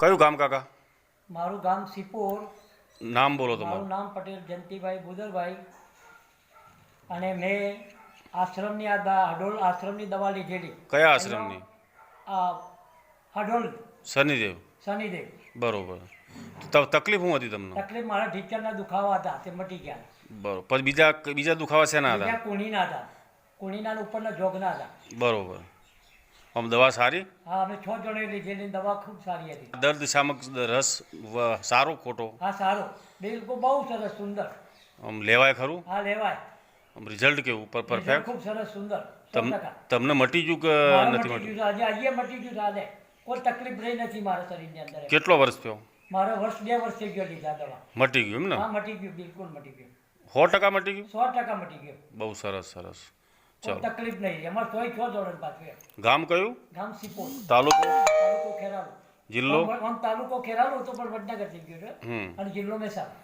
કયું ગામ કાકા? મારું ગામ સિપોર નામ બોલો મારું તમારું નામ પટેલ જયંતિભાઈ બુદરભાઈ અને મેં આશ્રમની આ હડોલ આશ્રમની દવા લીધેલી. કયા આશ્રમની? આ હડોલ શનિદેવ. શનિદેવ. બરોબર. તકલીફ શું હતી તમને? તકલીફ મારા ઢીચરના દુખાવા હતા તે મટી ગયા. બરોબર બીજા બીજા દુખાવા શેના હતા? કુણીના હતા. કુણીના ઉપરના જોગના હતા. બરોબર. આમ દવા સારી? હા અમે છ જણે લીધેલી દવા ખૂબ સારી હતી. દર્દ શામક રસ સારો ખોટો? હા સારો. બિલકુલ બહુ સરસ સુંદર. આમ લેવાય ખરું? હા લેવાય. આમ રિઝલ્ટ કેવું? પર પરફેક્ટ ખૂબ સરસ સુંદર. તમને મટી ગયું કે નથી મટી મટ્યું? આજે આજે મટી ગયું આજે. કોઈ તકલીફ રહી નથી મારા શરીરની અંદર કેટલો વર્ષ થયો? મારે વર્ષ બે વર્ષ થઈ ગયો લીધા દવા. મટી ગયું એમ ને? હા મટી ગયું બિલકુલ મટી ગયું. સો ટકા મટી ગયું? સો ટકા મટી ગયું. બહુ સરસ સરસ. તકલીફ નહીં. એમાં તોય છો ધોરણ પાછું ગામ કયું? ગામ સિપોલ તાલુકો? તાલુકો ખેરાલુ. જિલ્લો? આમ તાલુકો ખેરાલુ તો પણ વડનગર થઈ ગયો છે. અને જિલ્લો મહેસાણા.